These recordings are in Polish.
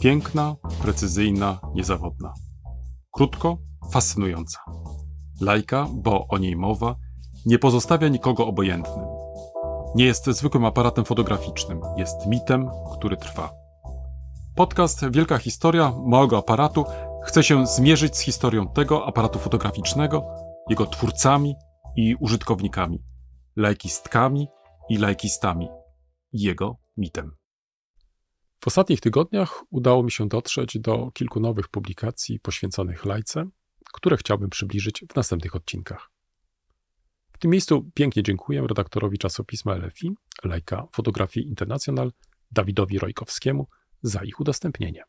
Piękna, precyzyjna, niezawodna. Krótko, fascynująca. Lajka, bo o niej mowa, nie pozostawia nikogo obojętnym. Nie jest zwykłym aparatem fotograficznym, jest mitem, który trwa. Podcast Wielka Historia Małego Aparatu chce się zmierzyć z historią tego aparatu fotograficznego, jego twórcami i użytkownikami, lajkistkami i lajkistami, jego mitem. W ostatnich tygodniach udało mi się dotrzeć do kilku nowych publikacji poświęconych lajce, które chciałbym przybliżyć w następnych odcinkach. W tym miejscu pięknie dziękuję redaktorowi czasopisma LFI, Lajka Fotografii International, Dawidowi Rojkowskiemu za ich udostępnienie.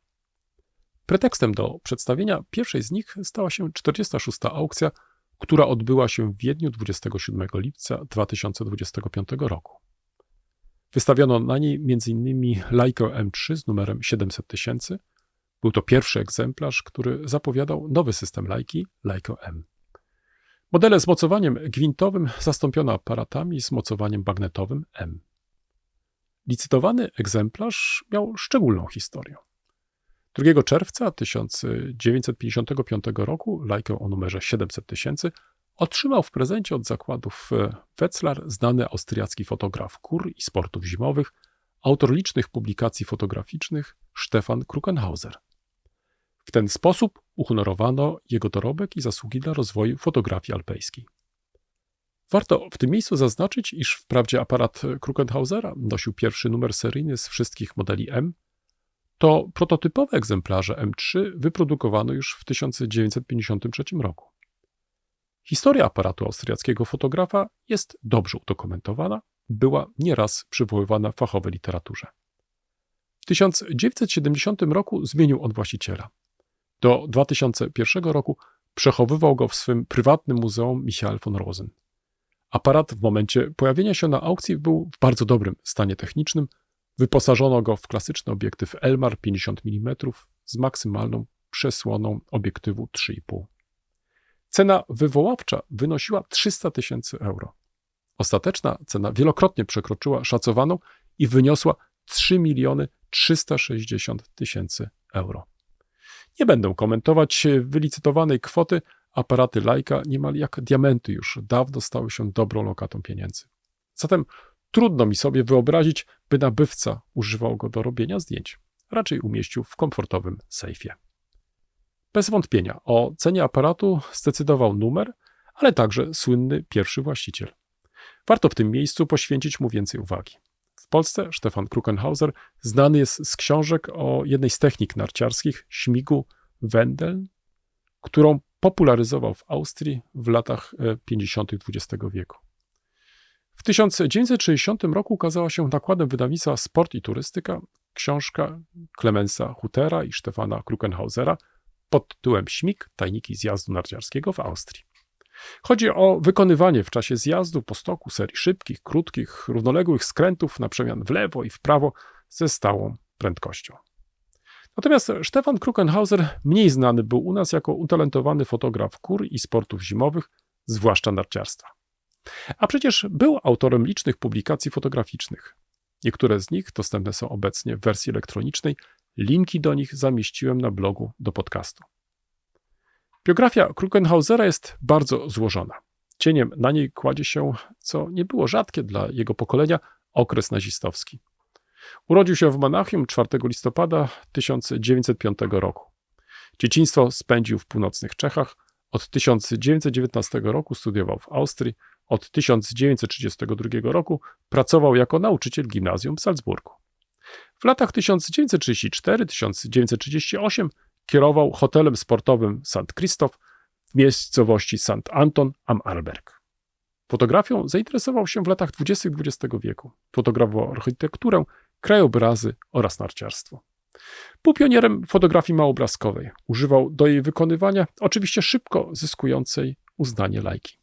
Pretekstem do przedstawienia pierwszej z nich stała się 46. aukcja, która odbyła się w Wiedniu 27 lipca 2025 roku. Wystawiono na niej m.in. Leica M3 z numerem 700 tysięcy. Był to pierwszy egzemplarz, który zapowiadał nowy system Leica, Leica M. Modele z mocowaniem gwintowym zastąpiono aparatami z mocowaniem bagnetowym M. Licytowany egzemplarz miał szczególną historię. 2 czerwca 1955 roku Leica o numerze 700 tysięcy Otrzymał w prezencie od zakładów e, Wetzlar znany austriacki fotograf kur i sportów zimowych, autor licznych publikacji fotograficznych Stefan Krukenhauser. W ten sposób uhonorowano jego dorobek i zasługi dla rozwoju fotografii alpejskiej. Warto w tym miejscu zaznaczyć, iż wprawdzie aparat Krukenhausera nosił pierwszy numer seryjny z wszystkich modeli M, to prototypowe egzemplarze M3 wyprodukowano już w 1953 roku. Historia aparatu austriackiego fotografa jest dobrze udokumentowana, była nieraz przywoływana w fachowej literaturze. W 1970 roku zmienił on właściciela. Do 2001 roku przechowywał go w swym prywatnym muzeum Michael von Rosen. Aparat w momencie pojawienia się na aukcji był w bardzo dobrym stanie technicznym. Wyposażono go w klasyczny obiektyw Elmar 50 mm z maksymalną przesłoną obiektywu 3,5. Cena wywoławcza wynosiła 300 tysięcy euro. Ostateczna cena wielokrotnie przekroczyła szacowaną i wyniosła 3 miliony 360 tysięcy euro. Nie będę komentować wylicytowanej kwoty. Aparaty Leica niemal jak diamenty już dawno stały się dobrą lokatą pieniędzy. Zatem trudno mi sobie wyobrazić, by nabywca używał go do robienia zdjęć. Raczej umieścił w komfortowym sejfie. Bez wątpienia o cenie aparatu zdecydował numer, ale także słynny pierwszy właściciel. Warto w tym miejscu poświęcić mu więcej uwagi. W Polsce Stefan Krukenhauser znany jest z książek o jednej z technik narciarskich, śmigu Wendeln, którą popularyzował w Austrii w latach 50. E, XX wieku. W 1960 roku ukazała się nakładem wydawnictwa Sport i Turystyka książka Clemensa Hutera i Stefana Krukenhausera pod tytułem Śmig tajniki zjazdu narciarskiego w Austrii. Chodzi o wykonywanie w czasie zjazdu po stoku serii szybkich, krótkich, równoległych skrętów na przemian w lewo i w prawo ze stałą prędkością. Natomiast Stefan Krukenhauser mniej znany był u nas jako utalentowany fotograf kur i sportów zimowych, zwłaszcza narciarstwa. A przecież był autorem licznych publikacji fotograficznych. Niektóre z nich dostępne są obecnie w wersji elektronicznej Linki do nich zamieściłem na blogu do podcastu. Biografia Krukenhausera jest bardzo złożona. Cieniem na niej kładzie się, co nie było rzadkie dla jego pokolenia, okres nazistowski. Urodził się w Monachium 4 listopada 1905 roku. Dzieciństwo spędził w północnych Czechach. Od 1919 roku studiował w Austrii. Od 1932 roku pracował jako nauczyciel gimnazjum w Salzburgu. W latach 1934-1938 kierował hotelem sportowym St. Christoph w miejscowości St. Anton am Arlberg. Fotografią zainteresował się w latach 20. XX wieku. Fotografował architekturę, krajobrazy oraz narciarstwo. Był pionierem fotografii małobrazkowej. Używał do jej wykonywania oczywiście szybko zyskującej uznanie lajki.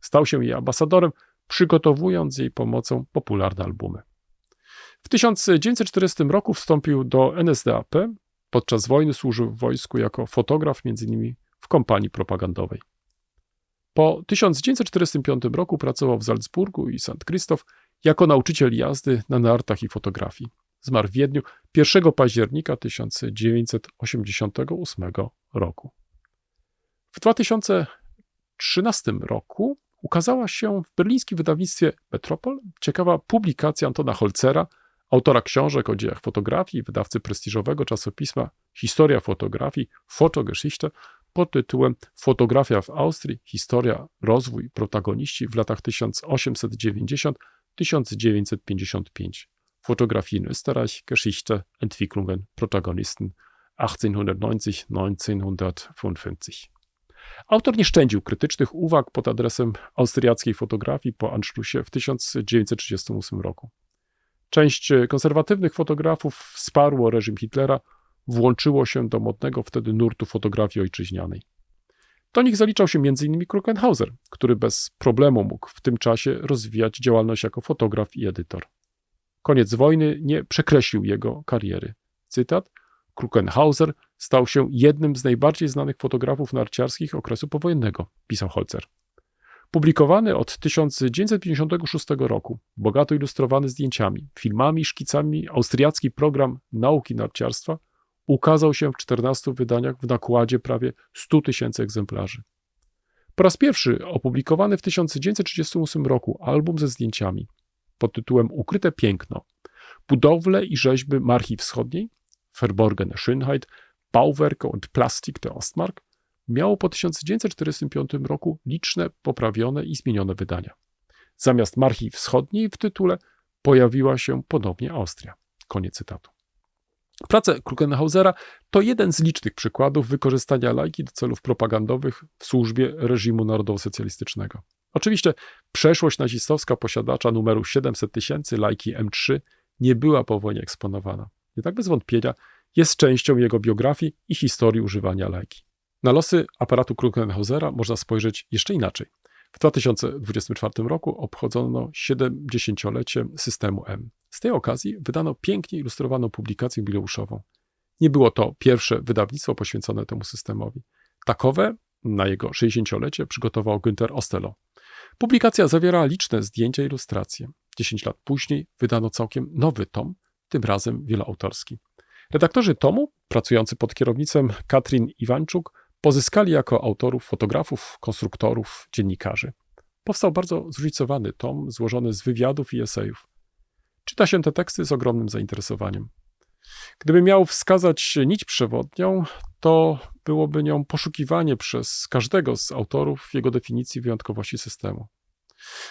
Stał się jej ambasadorem, przygotowując jej pomocą popularne albumy. W 1940 roku wstąpił do NSDAP. Podczas wojny służył w wojsku jako fotograf, m.in. w kompanii propagandowej. Po 1945 roku pracował w Salzburgu i St. Krzysztof jako nauczyciel jazdy na nartach i fotografii. Zmarł w Wiedniu 1 października 1988 roku. W 2013 roku ukazała się w berlińskim wydawnictwie Metropol ciekawa publikacja Antona Holzera, autora książek o dziejach fotografii, wydawcy prestiżowego czasopisma Historia fotografii, Fotogeschichte, pod tytułem Fotografia w Austrii, historia, rozwój, protagoniści w latach 1890-1955. Fotografie in Österreich, Geschichte, Entwicklungen, Protagonisten 1890-1955. Autor nie szczędził krytycznych uwag pod adresem austriackiej fotografii po Anschlussie w 1938 roku. Część konserwatywnych fotografów wsparło reżim Hitlera, włączyło się do modnego wtedy nurtu fotografii ojczyźnianej. Do nich zaliczał się m.in. Krukenhauser, który bez problemu mógł w tym czasie rozwijać działalność jako fotograf i edytor. Koniec wojny nie przekreślił jego kariery. Cytat: Krukenhauser stał się jednym z najbardziej znanych fotografów narciarskich okresu powojennego, pisał Holzer. Publikowany od 1956 roku, bogato ilustrowany zdjęciami, filmami i szkicami, austriacki program nauki narciarstwa ukazał się w 14 wydaniach w nakładzie prawie 100 tysięcy egzemplarzy. Po raz pierwszy opublikowany w 1938 roku album ze zdjęciami pod tytułem Ukryte piękno, budowle i rzeźby Marchi Wschodniej, Verborgene Schönheit, Bauwerke und Plastik der Ostmark, miało po 1945 roku liczne poprawione i zmienione wydania. Zamiast Marchi Wschodniej w tytule pojawiła się ponownie Austria. Koniec cytatu. Prace Krukenhausera to jeden z licznych przykładów wykorzystania lajki do celów propagandowych w służbie reżimu narodowo-socjalistycznego. Oczywiście przeszłość nazistowska posiadacza numeru 700 tysięcy lajki M3 nie była po wojnie eksponowana. Jednak bez wątpienia jest częścią jego biografii i historii używania lajki. Na losy aparatu Krukenhausera można spojrzeć jeszcze inaczej. W 2024 roku obchodzono 70-lecie systemu M. Z tej okazji wydano pięknie ilustrowaną publikację jubileuszową. Nie było to pierwsze wydawnictwo poświęcone temu systemowi. Takowe na jego 60-lecie przygotował Günther Ostello. Publikacja zawiera liczne zdjęcia i ilustracje. 10 lat później wydano całkiem nowy tom, tym razem wieloautorski. Redaktorzy tomu, pracujący pod kierownictwem Katrin Iwanczuk, pozyskali jako autorów fotografów, konstruktorów, dziennikarzy. Powstał bardzo zróżnicowany tom złożony z wywiadów i esejów. Czyta się te teksty z ogromnym zainteresowaniem. Gdyby miał wskazać nić przewodnią, to byłoby nią poszukiwanie przez każdego z autorów jego definicji wyjątkowości systemu.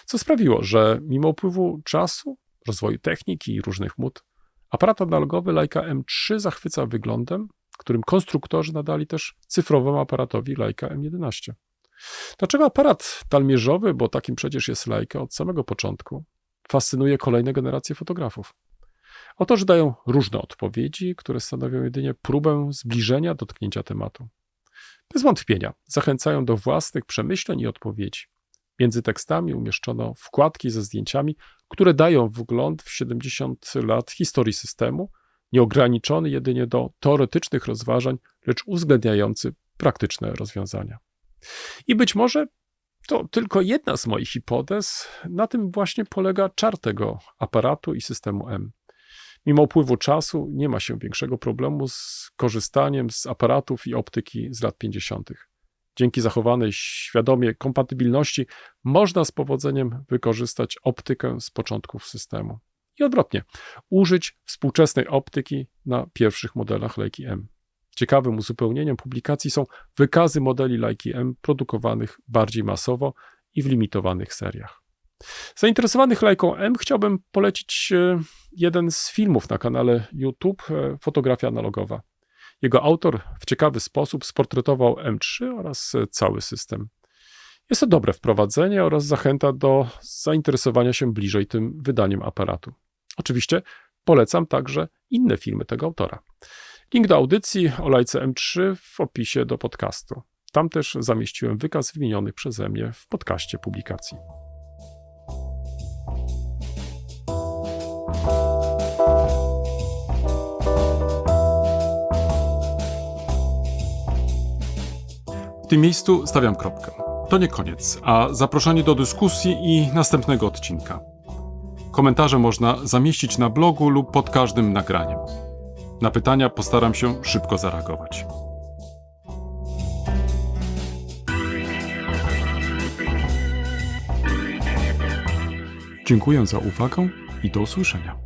Co sprawiło, że mimo upływu czasu, rozwoju techniki i różnych mód, aparat analogowy Leica M3 zachwyca wyglądem, którym konstruktorzy nadali też cyfrowemu aparatowi Leica M11. Dlaczego aparat talmierzowy, bo takim przecież jest Leica od samego początku, fascynuje kolejne generacje fotografów? Autorzy dają różne odpowiedzi, które stanowią jedynie próbę zbliżenia dotknięcia tematu. Bez wątpienia zachęcają do własnych przemyśleń i odpowiedzi. Między tekstami umieszczono wkładki ze zdjęciami, które dają wgląd w 70 lat historii systemu, nieograniczony jedynie do teoretycznych rozważań, lecz uwzględniający praktyczne rozwiązania. I być może to tylko jedna z moich hipotez, na tym właśnie polega czar tego aparatu i systemu M. Mimo upływu czasu nie ma się większego problemu z korzystaniem z aparatów i optyki z lat 50. Dzięki zachowanej świadomie kompatybilności można z powodzeniem wykorzystać optykę z początków systemu. I odwrotnie, użyć współczesnej optyki na pierwszych modelach Leica M. Ciekawym uzupełnieniem publikacji są wykazy modeli Leica M produkowanych bardziej masowo i w limitowanych seriach. Zainteresowanych Leiką M chciałbym polecić e, jeden z filmów na kanale YouTube e, Fotografia analogowa. Jego autor w ciekawy sposób sportretował M3 oraz cały system. Jest to dobre wprowadzenie oraz zachęta do zainteresowania się bliżej tym wydaniem aparatu. Oczywiście polecam także inne filmy tego autora. Link do audycji o lajce M3 w opisie do podcastu. Tam też zamieściłem wykaz wymienionych przeze mnie w podcaście publikacji. W tym miejscu stawiam kropkę. To nie koniec, a zaproszenie do dyskusji i następnego odcinka. Komentarze można zamieścić na blogu lub pod każdym nagraniem. Na pytania postaram się szybko zareagować. Dziękuję za uwagę i do usłyszenia.